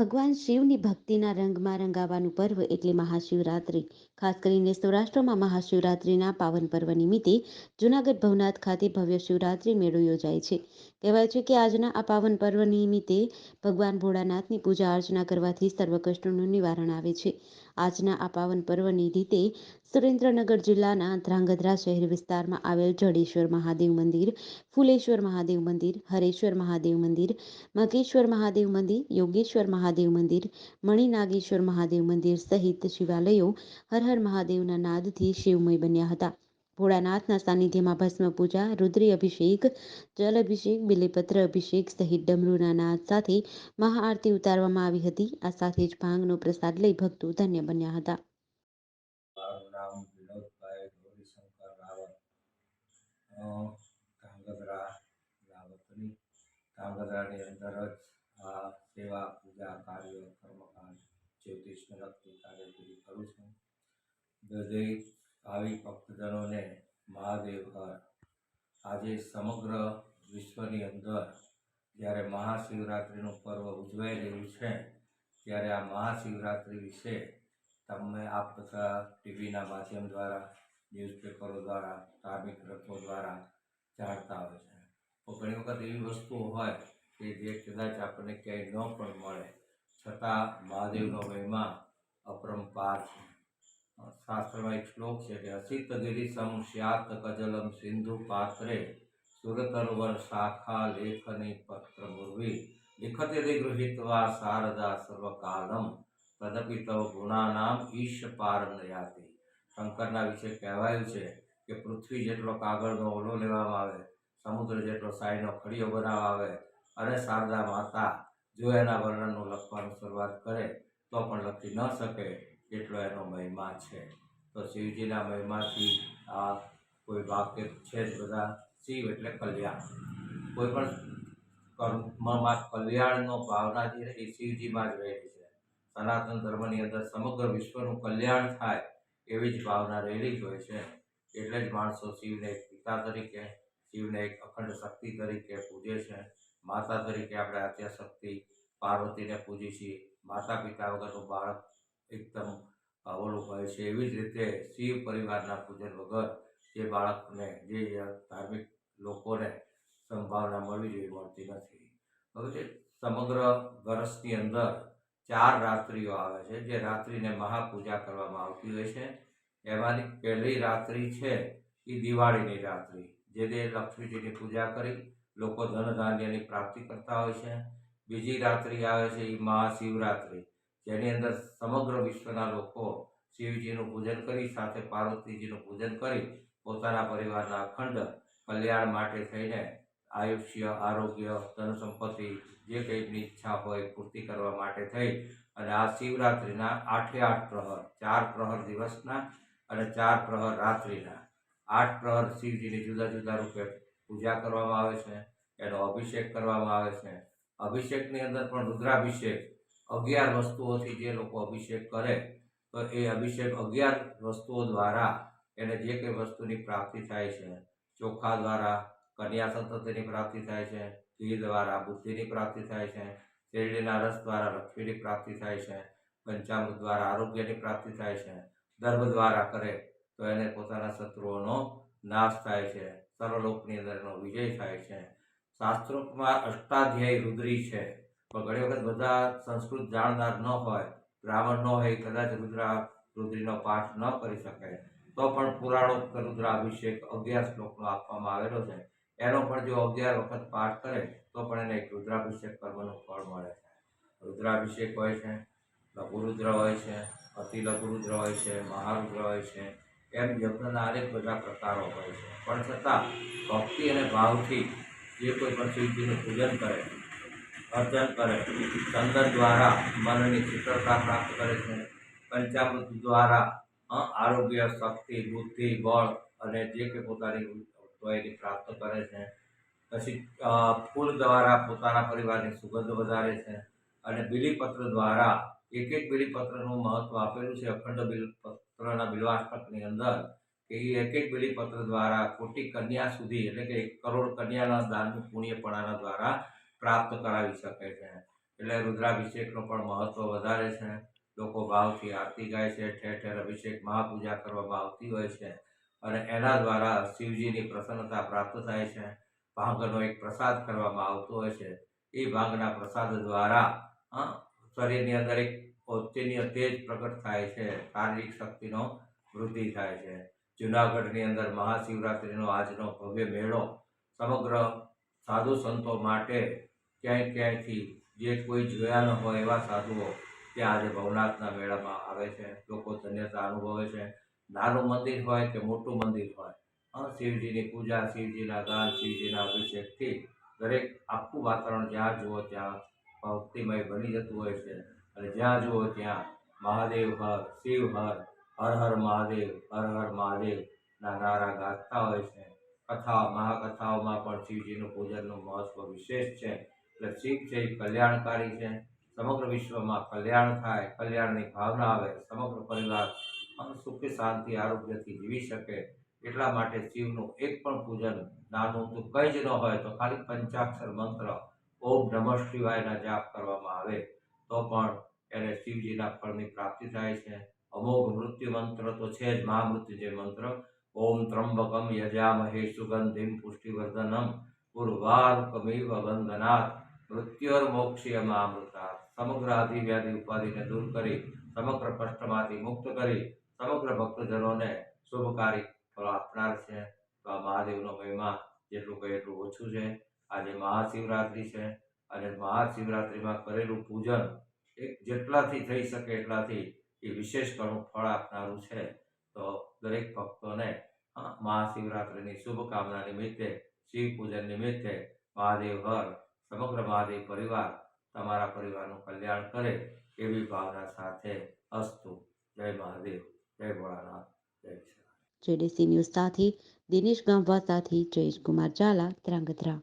ભગવાન શિવની ભક્તિના રંગમાં રંગાવાનું પર્વ એટલે મહાશિવરાત્રિ. ખાસ કરીને સૌરાષ્ટ્રમાં મહાશિવરાત્રિના પાવન પર્વ નિમિત્તે જૂનાગઢ ભવનાથ ખાતે ભવ્ય શિવરાત્રિ મેળો યોજાય છે. કહેવાય છે કે આજના આ પાવન પર્વ નિમિત્તે ભગવાન ભોળાનાથની પૂજા અર્ચના કરવાથી સર્વ નિવારણ આવે છે. આજના આ પાવન પર્વની રીતે સુરેન્દ્રનગર જિલ્લાના ધ્રાંગધ્રા શહેર વિસ્તારમાં આવેલ જડેશ્વર મહાદેવ મંદિર, ફુલેશ્વર મહાદેવ મંદિર, હરેશ્વર મહાદેવ મંદિર, મકેશ્વર મહાદેવ મંદિર, યોગેશ્વર મહાદેવ મંદિર, મણિનાગેશ્વર મહાદેવ મંદિર સહિત શિવાલયો હર હર મહાદેવના નાદથી શિવમય બન્યા હતા. ભોળાનાથના સાનિધ્યમાં ભસ્મ પૂજા રુદ્રી અભિષેક જલ અભિષેક બિલીપત્ર અભિષેક સહિત ડમરૂના નાદ સાથે મહાઆરતી ઉતારવામાં આવી હતી. આ સાથે જ ભાંગનો પ્રસાદ લઈ ભક્તો ધન્ય બન્યા હતા. ધ્રાંગધ્રાની અંદર જ આ સેવા, પૂજા, કાર્ય, કર્મકાંડ જ્યોતિષને લગતી કાર્યગીરી કરું છું. દરેક ભાવિ ભક્તજનોને મહાદેવ હર આજે સમગ્ર વિશ્વની અંદર જ્યારે મહાશિવરાત્રિનું પર્વ ઉજવાઈ રહ્યું છે, ત્યારે આ મહાશિવરાત્રિ વિશે તમે આપ બધા ટીવીના માધ્યમ દ્વારા, ન્યૂઝપેપરો દ્વારા, ધાર્મિક ગ્રંથો દ્વારા જાણતા હોય છે. તો ઘણી વખત એવી વસ્તુઓ હોય કે જે કદાચ આપણને ક્યાંય ન પણ મળે. છતાં મહાદેવનો મહિમા અપરંપાર છે. શાસ્ત્રમાં એક શ્લોક છે કે, અસિત ગિરિસમ શ્યાત કજલમ સિંધુ પાત્રે સુરતરવર શાખા લેખની પત્ર મુર્વી લિખતે ગૃહિત્વા શારદા સર્વકાલમ તદપિ તવ ગુણાનામ ઈશ પાર નયાતિ શંકરના વિશે કહેવાયું છે કે, પૃથ્વી જેટલો કાગળનો ઓલો લેવામાં આવે, સમુદ્ર જેટલો સાઈનો ખડીયો બનાવવા આવે અને શારદા માતા જો એના વર્ણનનું લખવાનું શરૂઆત કરે, તો પણ લખી ન શકે. એટલો એનો મહિમા છે? તો શિવજીના મહિમાથી આ કોઈ વાક્ય છે જ બધા શિવ એટલે કલ્યાણ. કોઈ પણ કર્મમાં કલ્યાણનો ભાવના જે એ શિવજીમાં જ રહેલી છે. સનાતન ધર્મની અંદર સમગ્ર વિશ્વનું કલ્યાણ થાય એવી જ ભાવના રહેલી જ હોય છે. એટલે જ માણસો શિવને એક પિતા તરીકે, શિવને એક અખંડ શક્તિ તરીકે પૂજે છે. માતા તરીકે આપણે આદ્યશક્તિ, પાર્વતીને પૂજી છીએ. માતા પિતા વગરનું બાળક એકદમ હોય છે. એવી જ રીતે શિવ પરિવારના પૂજન વગર જે બાળકને, જે ધાર્મિક લોકોને સંભાવના મળવી જોઈએ મળતી નથી. હવે જે સમગ્ર વર્ષની અંદર ચાર રાત્રિઓ આવે છે, જે રાત્રિને મહાપૂજા કરવામાં આવતી હોય છે. એમાંની પહેલી રાત્રિ છે એ દિવાળીની રાત્રિ, જે તે લક્ષ્મીજીની પૂજા કરી લોકો ધન ધાન્યની પ્રાપ્તિ કરતા હોય છે. બીજી રાત્રિ આવે છે એ મહાશિવરાત્રિ જેની અંદર સમગ્ર વિશ્વના લોકો શિવજીનું પૂજન કરી, સાથે પાર્વતીજીનું પૂજન કરી, પોતાના પરિવારના અખંડ કલ્યાણ માટે થઈને આયુષ્ય, આરોગ્ય ધન સંપત્તિ જે કંઈ ઈચ્છા હોય પૂર્તિ કરવા માટે થઈ. અને આ શિવરાત્રિના આઠે આઠ પ્રહર, ચાર પ્રહર દિવસના અને ચાર પ્રહર રાત્રિના. આઠ પ્રહર શિવજીની જુદા જુદા રૂપે પૂજા કરવામાં આવે છે, એનો અભિષેક કરવામાં આવે છે. અભિષેકની અંદર પણ રુદ્રાભિષેક અગિયાર વસ્તુઓથી જે લોકો અભિષેક કરે, તો એ અભિષેક અગિયાર વસ્તુઓ દ્વારા એને જે કંઈ વસ્તુની પ્રાપ્તિ થાય છે, ચોખા દ્વારા, કન્યા સંતતિની પ્રાપ્તિ થાય છે, ઘી દ્વારા, બુદ્ધિની પ્રાપ્તિ થાય છે, શેરડીના રસ દ્વારા લક્ષ્મીની પ્રાપ્તિ થાય છે, પંચામૃત દ્વારા આરોગ્યની પ્રાપ્તિ થાય છે ધર્મ દ્વારા કરે, તો એને પોતાના શત્રુઓનો નાશ થાય છે, સર્વલોકની અંદર એનો વિજય થાય છે. શાસ્ત્રોમાં અષ્ટાધ્યાયી રુદ્રી છે. ઘણી વખત બધા સંસ્કૃત જાણનાર ન હોય, બ્રાહ્મણ ન હોય, કદાચ રુદ્રા રુદ્રીનો પાઠ ન કરી શકે તો પણ પુરાણો રુદ્રાભિષેક અગિયાર શ્લોકનો આપવામાં આવેલો છે. એનો પણ જો અગિયાર વખત પાઠ કરે, તો પણ એને એક રુદ્રાભિષેક કરવાનું ફળ મળે છે. રુદ્રાભિષેક હોય છે, લઘુરુદ્ર હોય છે અતિ લઘુરુદ્ર હોય છે, મહારુદ્ર હોય છે, એમ યજ્ઞના અનેક બધા પ્રકારો હોય છે. પણ છતાં ભક્તિ અને ભાવથી જે કોઈ પણ શિવજીનું પૂજન કરે અર્ચન કરે. ચંદન દ્વારા મનની શીતળતા પ્રાપ્ત કરે છે. પંચામૃત દ્વારા આરોગ્ય, શક્તિ, બુદ્ધિ, બળ અને જે કે પોતાની હોય પ્રાપ્ત કરે છે. પછી ફૂલ દ્વારા પોતાના પરિવારની સુગંધ વધારે છે અને બિલીપત્ર દ્વારા એક એક બિલીપત્રનું મહત્વ આપેલું છે. અખંડ બિલીપત્રના બિલવાષ્ટકની અંદર કે એ એક એક બિલીપત્ર દ્વારા કોટી કન્યા સુધી એટલે કે એક કરોડ કન્યાના દાનનું પુણ્યપણાના દ્વારા પ્રાપ્ત કરાવી શકે છે. એટલે રુદ્રાભિષેકનું પણ મહત્વ વધારે છે. લોકો ભાવથી આરતી ગાય છે. ઠેર ઠેર અભિષેક મહાપૂજા કરવામાં આવતી હોય છે. અને એના દ્વારા શિવજીની પ્રસન્નતા પ્રાપ્ત થાય છે. ભાંગનો એક પ્રસાદ કરવામાં આવતો હોય છે. એ ભાંગના પ્રસાદ દ્વારા શરીરની અંદર એક ચૈતન્ય તેજ પ્રગટ થાય છે. શારીરિક શક્તિનો વૃદ્ધિ થાય છે. જુનાગઢની અંદર મહાશિવરાત્રિનો આજનો ભવ્ય મેળો સમગ્ર સાધુ સંતો માટે ક્યાંય ક્યાંયથી જે કોઈ જોયા ન હોય એવા સાધુઓ ત્યાં આજે ભવનાથના મેળામાં આવે છે. લોકો ધન્યતા અનુભવે છે. નાનું મંદિર હોય કે મોટું મંદિર હોય શિવજીની પૂજા, શિવજીના ગાન શિવજીના અભિષેકથી દરેક આખું વાતાવરણ જ્યાં જુઓ ત્યાં ભક્તિમય બની જતું હોય છે. અને જ્યાં જુઓ ત્યાં મહાદેવ હર, શિવ હર હર હર મહાદેવ, હર હર મહાદેવના નારા ગાતા હોય છે. કથા મહાકથાઓમાં પણ શિવજીનું પૂજનનું મહત્વ વિશેષ છે. એટલે શિવ છે, એ કલ્યાણકારી છે. સમગ્ર વિશ્વમાં કલ્યાણ થાય, કલ્યાણની ભાવના આવે, સમગ્ર પરિવાર સુખી, શાંતિ, આરોગ્યથી જીવી શકે એટલા માટે શિવનું એક પણ પૂજન નાનું તો કંઈ જ ન હોય તો ખાલી પંચાક્ષર મંત્ર, ઓમ નમઃ શિવાયના જાપ કરવામાં આવે. તો પણ એને શિવજીના ફળની પ્રાપ્તિ થાય છે. અમોઘ મૃત્યુ મંત્ર તો છે જ મહામૃત્યુજય મંત્ર. ઓમ ત્રંબકમ યજામહે સુગંધિમ પુષ્ટિવર્ધનમ ઉર્વારુકમિવ વંદનાથ. મૃત્યુર્મોક્ષીયમામૃતા સમગ્ર આદિ ઉપાધિને દૂર કરી, સમગ્ર કષ્ટમાંથી મુક્ત કરી, સમગ્ર ભક્તજનોને શુભકારી ફળ આપનાર છે. તો આ મહાદેવનો મહિમા જેટલું કહે એટલું ઓછું છે. આજે મહાશિવરાત્રિ છે અને મહાશિવરાત્રિમાં કરેલું પૂજન એક જેટલાથી થઈ શકે એટલાથી એ વિશેષ ઘણું ફળ આપનારું છે. તો દરેક ભક્તોને મહાશિવરાત્રિની શુભકામના નિમિત્તે, શિવ પૂજન નિમિત્તે મહાદેવ હર સમગ્ર મહાદેવ પરિવાર તમારા પરિવારનું કલ્યાણ કરે એવી ભાવના સાથે અસ્તુ જય મહાદેવ, જય ભોળાનાથ, જય જેડીસી ન્યૂઝ સાથે દિનેશ ગામવા સાથે જયેશ કુમાર ઝાલા, ધ્રાંગધ્રા.